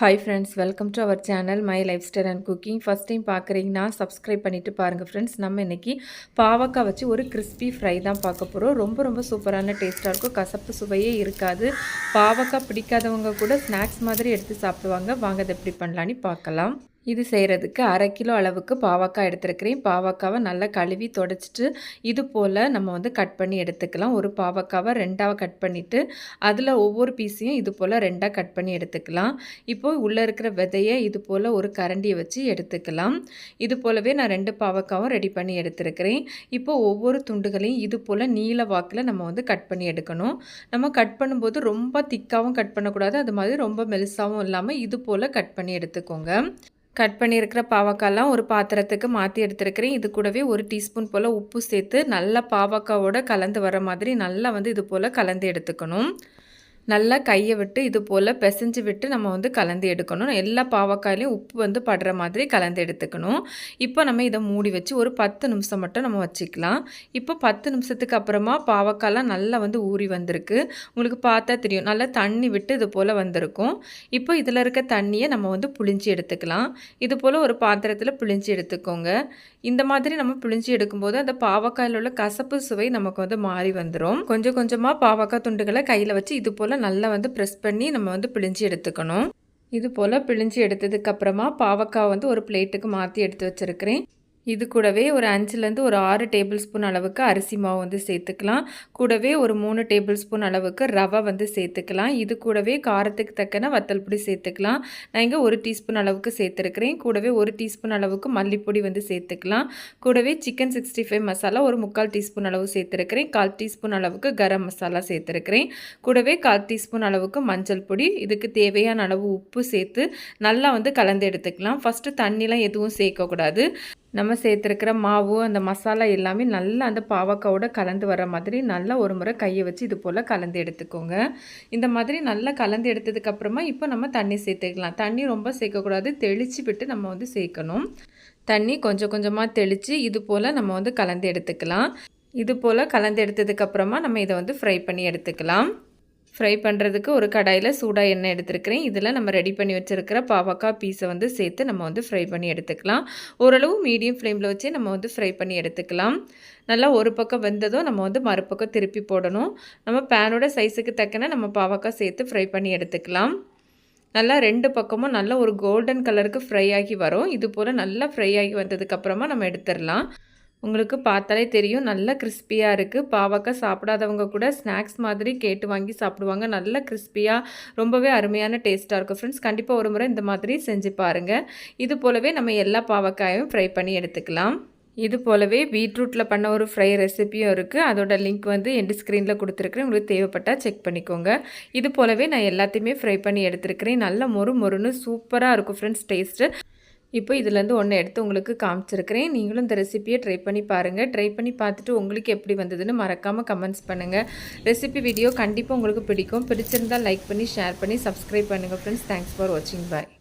Hi friends welcome to our channel my lifestyle and cooking first time பார்க்குறீங்கன்னா subscribe பண்ணிவிட்டு பாருங்கள் friends நம்ம இன்றைக்கி பாவக்காய் வச்சு ஒரு கிறிஸ்பி ஃப்ரை தான் பார்க்க போகிறோம் ரொம்ப ரொம்ப சூப்பரான டேஸ்ட்டாக இருக்கும். கசப்பு சுவையே இருக்காது. பாவக்காய் பிடிக்காதவங்க கூட ஸ்நாக்ஸ் மாதிரி எடுத்து சாப்பிடுவாங்க. வாங்க அதை எப்படி பண்ணலான்னு பார்க்கலாம். இது செய்கிறதுக்கு அரை கிலோ அளவுக்கு பாவக்காய் எடுத்துருக்கிறேன். பாவக்காவை நல்லா கழுவி தொடச்சிட்டு இது போல் நம்ம வந்து கட் பண்ணி எடுத்துக்கலாம். ஒரு பாவக்காவை ரெண்டாக கட் பண்ணிவிட்டு அதில் ஒவ்வொரு பீஸையும் இது போல் ரெண்டாக கட் பண்ணி எடுத்துக்கலாம். இப்போது உள்ளே இருக்கிற விதையை இது போல் ஒரு கரண்டியை வச்சு எடுத்துக்கலாம். இது போலவே நான் ரெண்டு பாவக்காவும் ரெடி பண்ணி எடுத்துருக்கிறேன். இப்போது ஒவ்வொரு துண்டுகளையும் இது போல் நீல வாக்கில் நம்ம வந்து கட் பண்ணி எடுக்கணும். நம்ம கட் பண்ணும்போது ரொம்ப திக்காகவும் கட் பண்ணக்கூடாது. அது மாதிரி ரொம்ப மெலிசாகவும் இல்லாமல் இது போல் கட் பண்ணி எடுத்துக்கோங்க. கட் பண்ணியிருக்கிற பாவக்காய்லாம் ஒரு பாத்திரத்துக்கு மாற்றி எடுத்துருக்கிறேன். இது கூடவே ஒரு டீஸ்பூன் போல் உப்பு சேர்த்து நல்லா பாவக்காவோட கலந்து வர மாதிரி நல்லா வந்து இது போல் கலந்து எடுத்துக்கணும். நல்லா கையை விட்டு இது போல் பிசைஞ்சு விட்டு நம்ம வந்து கலந்து எடுக்கணும். எல்லா பாவக்காயிலையும் உப்பு வந்து படுற மாதிரி கலந்து எடுத்துக்கணும். இப்போ நம்ம இதை மூடி வச்சு ஒரு பத்து நிமிஷம் மட்டும் நம்ம வச்சுக்கலாம். இப்போ பத்து நிமிஷத்துக்கு அப்புறமா பாவக்காயெலாம் நல்லா வந்து ஊறி வந்திருக்கு. உங்களுக்கு பார்த்தா தெரியும். நல்லா தண்ணி விட்டு இது போல் வந்திருக்கும். இப்போ இதில் இருக்க தண்ணியை நம்ம வந்து புளிஞ்சி எடுத்துக்கலாம். இது போல் ஒரு பாத்திரத்தில் புளிஞ்சி எடுத்துக்கோங்க. இந்த மாதிரி நம்ம புளிஞ்சி எடுக்கும்போது அந்த பாவக்காயில் உள்ள கசப்பு சுவை நமக்கு வந்து மாறி வந்துடும் கொஞ்சம் கொஞ்சமாக பாவக்காய் துண்டுகளை கையில் வச்சு இது போல் நல்லா வந்து ப்ரெஸ் பண்ணி நம்ம வந்து பிழிஞ்சு எடுத்துக்கணும். இது போல் பிழிஞ்சு எடுத்ததுக்கப்புறமா பாவக்காய் வந்து ஒரு பிளேட்டுக்கு மாற்றி எடுத்து வச்சுருக்கிறேன். இது கூடவே ஒரு அஞ்சுலேருந்து ஒரு ஆறு டேபிள் ஸ்பூன் அளவுக்கு அரிசி மாவு வந்து சேர்த்துக்கலாம். கூடவே ஒரு மூணு டேபிள் ஸ்பூன் அளவுக்கு ரவை வந்து சேர்த்துக்கலாம். இது கூடவே காரத்துக்கு தக்கன வத்தல் பொடி சேர்த்துக்கலாம். நான் இங்கே ஒரு டீஸ்பூன் அளவுக்கு சேர்த்துருக்கிறேன். கூடவே ஒரு டீஸ்பூன் அளவுக்கு மல்லிப்பொடி வந்து சேர்த்துக்கலாம். கூடவே சிக்கன் சிக்ஸ்டி ஃபைவ் மசாலா ஒரு முக்கால் டீஸ்பூன் அளவு சேர்த்துருக்கிறேன். கால் டீஸ்பூன் அளவுக்கு கரம் மசாலா சேர்த்துருக்கிறேன். கூடவே கால் டீஸ்பூன் அளவுக்கு மஞ்சள் பொடி. இதுக்கு தேவையான அளவு உப்பு சேர்த்து நல்லா வந்து கலந்து எடுத்துக்கலாம். ஃபஸ்ட்டு தண்ணிலாம் எதுவும் சேர்க்கக்கூடாது. நம்ம சேர்த்துருக்கிற மாவு அந்த மசாலா எல்லாமே நல்லா அந்த பாவக்காவோட கலந்து வர மாதிரி நல்லா ஒரு முறை கையை வச்சு இது போல் கலந்து எடுத்துக்கோங்க. இந்த மாதிரி நல்லா கலந்து எடுத்ததுக்கப்புறமா இப்போ நம்ம தண்ணி சேர்த்துக்கலாம். தண்ணி ரொம்ப சேர்க்கக்கூடாது. தெளித்து விட்டு நம்ம வந்து சேர்க்கணும். தண்ணி கொஞ்சம் கொஞ்சமாக தெளித்து இது போல் நம்ம வந்து கலந்து எடுத்துக்கலாம். இது போல் கலந்து எடுத்ததுக்கப்புறமா நம்ம இதை வந்து ஃப்ரை பண்ணி எடுத்துக்கலாம். ஃப்ரை பண்ணுறதுக்கு ஒரு கடாயில் சூடாக எண்ணெய் எடுத்துருக்கிறேன். இதில் நம்ம ரெடி பண்ணி வச்சுருக்கிற பாவக்காய் பீஸை வந்து சேர்த்து நம்ம வந்து ஃப்ரை பண்ணி எடுத்துக்கலாம். ஓரளவு மீடியம் ஃப்ளேமில் வச்சு நம்ம வந்து ஃப்ரை பண்ணி எடுத்துக்கலாம். நல்லா ஒரு பக்கம் வெந்ததும் நம்ம வந்து மறுபக்கம் திருப்பி போடணும். நம்ம பேனோட சைஸுக்கு தக்கன நம்ம பாவக்காய் சேர்த்து ஃப்ரை பண்ணி எடுத்துக்கலாம். நல்லா ரெண்டு பக்கமும் நல்லா ஒரு கோல்டன் கலருக்கு ஃப்ரை ஆகி வரும். இது போல் நல்லா ஃப்ரை ஆகி வந்ததுக்கப்புறமா நம்ம எடுத்துடலாம். உங்களுக்கு பார்த்தாலே தெரியும். நல்ல கிறிஸ்பியாக இருக்குது பாவக்காய் சாப்பிடாதவங்க கூட ஸ்நாக்ஸ் மாதிரி கேட்டு வாங்கி சாப்பிடுவாங்க. நல்ல கிறிஸ்பியாக ரொம்பவே அருமையான டேஸ்ட்டாக இருக்கும். ஃப்ரெண்ட்ஸ் கண்டிப்பாக ஒரு முறை இந்த மாதிரி செஞ்சு பாருங்கள் இது போலவே நம்ம எல்லா பாவக்காயும் ஃப்ரை பண்ணி எடுத்துக்கலாம். இது போலவே பீட்ரூட்டில் பண்ண ஒரு ஃப்ரை ரெசிப்பியும் இருக்குது அதோட லிங்க் வந்து எண்டு ஸ்க்ரீனில் கொடுத்துருக்குறேன். உங்களுக்கு தேவைப்பட்டால் செக் பண்ணிக்கோங்க. இது போலவே நான் எல்லாத்தையுமே ஃப்ரை பண்ணி எடுத்துருக்கிறேன். நல்ல மொறு மொறுன்னு சூப்பராக இருக்கும் ஃப்ரெண்ட்ஸ் டேஸ்ட்டு இப்போ இதுலேருந்து ஒன்று எடுத்து உங்களுக்கு காமிச்சிருக்கிறேன். நீங்களும் இந்த ரெசிப்பியை ட்ரை பண்ணி பாருங்கள் ட்ரை பண்ணி பார்த்துட்டு உங்களுக்கு எப்படி வந்ததுன்னு மறக்காமல் கமெண்ட்ஸ் பண்ணுங்கள் ரெசிபி வீடியோ கண்டிப்பாக உங்களுக்கு பிடிக்கும். பிடிச்சிருந்தால் லைக் பண்ணி ஷேர் பண்ணி சப்ஸ்கிரைப் பண்ணுங்கள் ஃப்ரெண்ட்ஸ் தேங்க்ஸ் ஃபார் வாட்சிங் பாய்